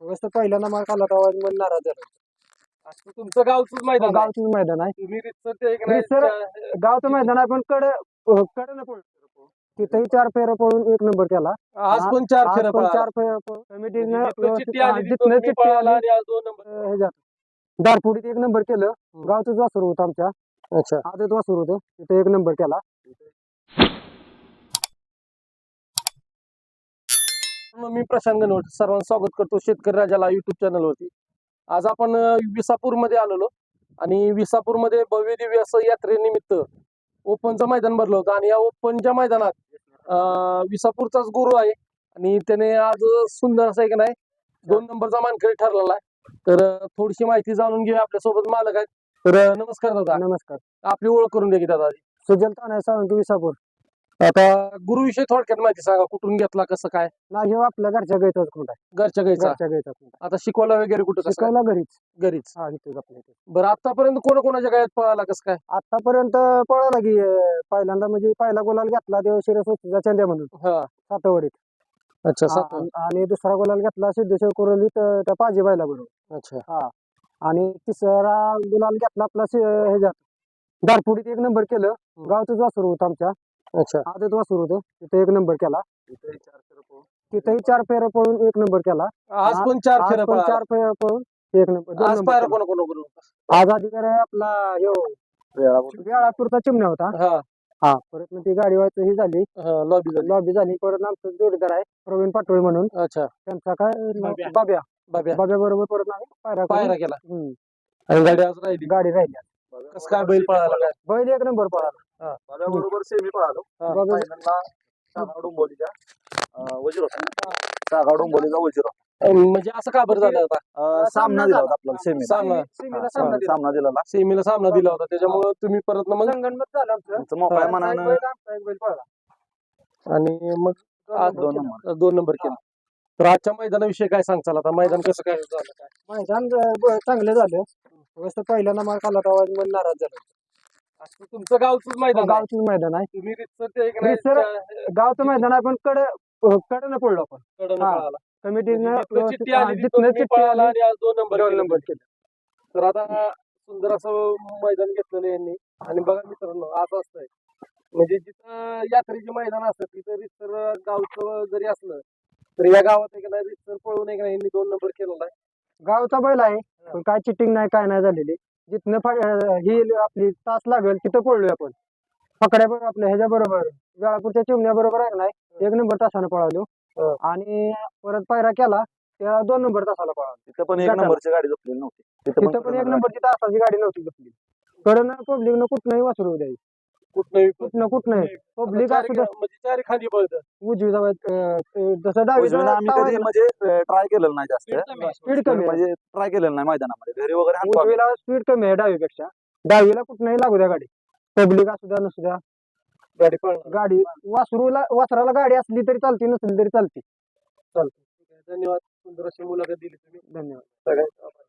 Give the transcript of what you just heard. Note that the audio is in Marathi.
व्यवस्थित पहिल्यांदा मार्क आला तेव्हा मन नाराज झाला असं तुमचं गावचंच मैदान आहे. गावचं मैदान आहे. तुम्ही रितसर ते एक नाही रितसर- त्या- गावचं मैदान आहे पण कड कडनं पळतो तिथेही चार फेऱ्या पळून एक नंबर केला. आज पण चार आज फेऱ्या पण पळाला. चार फेऱ्या पळून कमिटीनं जिथनं चिठ्ठी व्यवस्थित- आली हा, तिथं जिथनं तुम्ही चिठ्ठी पळाला आली आणि आज दोन नंबर अं, ह्याच्यात दारपुडीत एक नंबर केलं. गावचंच वासरू होतं आमच्या. अच्छा. आदत वासरू होतं. तिथे एक नंबर केला. मी प्रशांत गणवट सर्वांचं स्वागत करतो शेतकरी राजाला युट्यूब चॅनलवरती आज आपण विसापूरमध्ये आलेलो आणि विसापूरमध्ये भव्य दिव्य असं यात्रेनिमित्त ओपनचं मैदान भरलं होतं आणि या ओपनच्या मैदानात विसापूरचाच गुरु आहे आणि त्याने आज सुंदर असं एक नाही दोन नंबरचा मानकरी ठरलेला आहे. तर थोडीशी माहिती जाणून घेऊया आपल्यासोबत मालक आहेत. तर नमस्कार दादा. नमस्कार. आपली ओळख करून की दादा. सुजल तानाय सावंत विसापूर. आता गुरुविषयी थोडक्यात माहिती सांगा कुठून घेतला कसं काय? नाही हे आपल्या घरच्या गायचाच खुंट आहे? घरच्या घरच्या गायचा खुंट आता शिकवला वगैरे कुठं कसं काय? शिकवला घरीच. घरीच. हा इथेच आपल्या इथे बरं आतापर्यंत कोणा कोणाच्या गायात पळाला कसं काय? आतापर्यंत पळाला की अं, पहिल्यांदा म्हणजे पहिला गुलाल घेतला देव शिरस्वतीचा चंद्या म्हणून. हा. सातवडीत. अच्छा हा, सात आणि- आणि दुसरा गुलाल घेतला सिद्धेश्वर कोरोलीत अं, त्या पाजीबाईला बरोबर. अच्छा. आणि तिसरा गुलाल घेतला आपला शि- ह्याच्यात. दारपुडीत एक नंबर केलं. गावचंच वासरू होतं आमच्या. अच्छा. आदत वासरू होतं. तिथे एक नंबर केला. तिथेही चार फेऱ्या पळून. एक नंबर केला. आज पण चार आज पण चार फेऱ्या पळून एक नंबर दोन आज नंबर पायरा केला. कोणा कोणा बरोबर आज अधिकारी आहे आपला ह्यो वेळापूरचा. चिमण्या होता. हा. हा परत मग ती गाडी व्हायचं ही झाली. हा लॉबी झाली. लॉबी झाली. परत आमचं जोडीदार आहे प्रवीण पाटोळे म्हणून. अच्छा. त्यांचा काय नाव? बाब्या. बाब्या. बाब्या. बरोबर परत आम्ही पायरा करून, पायरा केला. हम्म, आणि गाडी आज राहिली. गाडी राहिली. कसं काय बैल पळाला काय? बैल एक नंबर पळाला. बरोबर. सेमी पळालो हा. डोंबोलीच्या वजीर. होता डोंबोलीचा वजीर. होता म्हणजे असं का बरं झालं सामना दिला होता आपल्याला सेमी सामना. सेमीला सामना दिला. सामना दिलेला. सेमीला सामना दिला होता त्याच्यामुळे तुम्ही परत ना मग झालं आमचं. मोकळ्या एक मनानं आणि मग आज दोन केला. नंबर दोन नंबर केला. तर आजच्या मैदानाविषयी काय सांगचाल आता? मैदान कसं काय? झालं काय मैदान चांगलं झालं. व्यवस्थित पहिल्यांदा आला तेव्हा मन नाराज झालं. तुमचं गावचंच मैदान आहे. गावचं मैदान आहे तुम्ही रितसर ते एक नाही रितसर- त्या- गावचं मैदान आहे पण कड कडनं पडलो आपण कडनं हा. पळाला. कमिटीनं जिथनं व्यवस्थित- चिठ्ठी हा, आली तिथं जिथनं तुम्ही चिठ्ठी पळाला आली आणि आज दोन नंबर दोन केला. नंबर केलं तर आता सुंदर असं मैदान घेतलेलं आहे यांनी आणि बघा मित्रांनो असं असतंय म्हणजे जिथं यात्रेचे मैदान असतं तिथं रितसर गावचं जरी असलं तर या गावात एक नाही रितसर पळून एक नाही यांनी दोन नंबर केलेला आहे गावचा बैल आहे पण काय चिटिंग नाही काय नाही झालेली जिथनं ही आपली तास लागेल तिथं पळलोय आपण पकड्या बरोबर आपल्या ह्याच्या बरोबर वेळापूरच्या चिमण्या बरोबर आहे नाही एक नंबर तासानं पळालो. आणि परत पायरा केला त्या दोन नंबर तासाला पळालो तिथं पण एक. नंबरची गाडी झोपलेली नव्हती तिथं पण एक. नंबरची तासाची गाडी नव्हती घेतली कडनं पब्लिकनं कुठनंही वासरू द्यायची कुठनंही कुठनं कुठनं पब्लिक चारी असू द्या म्हणजे चारी खाली पळतं. उजवी जावं जसं डावी आम्ही कधी म्हणजे ट्राय केलेलं नाही जास्त. स्पीड कमी आहे. म्हणजे ट्राय केलेलं नाही मैदानामध्ये. घरी वगैरे उजवीला स्पीड कमी आहे डावीपेक्षा. डावीला कुठनंही लागू द्या गाडी. पब्लिक असू द्या नसू द्या. गाडी पळणार. गाडी वासरूला वासराला गाडी असली तरी चालते नसली तरी चालते. धन्यवाद. सुंदर अशी मुलाखत दिली तुम्ही. धन्यवाद. सगळ्यांचा आभार.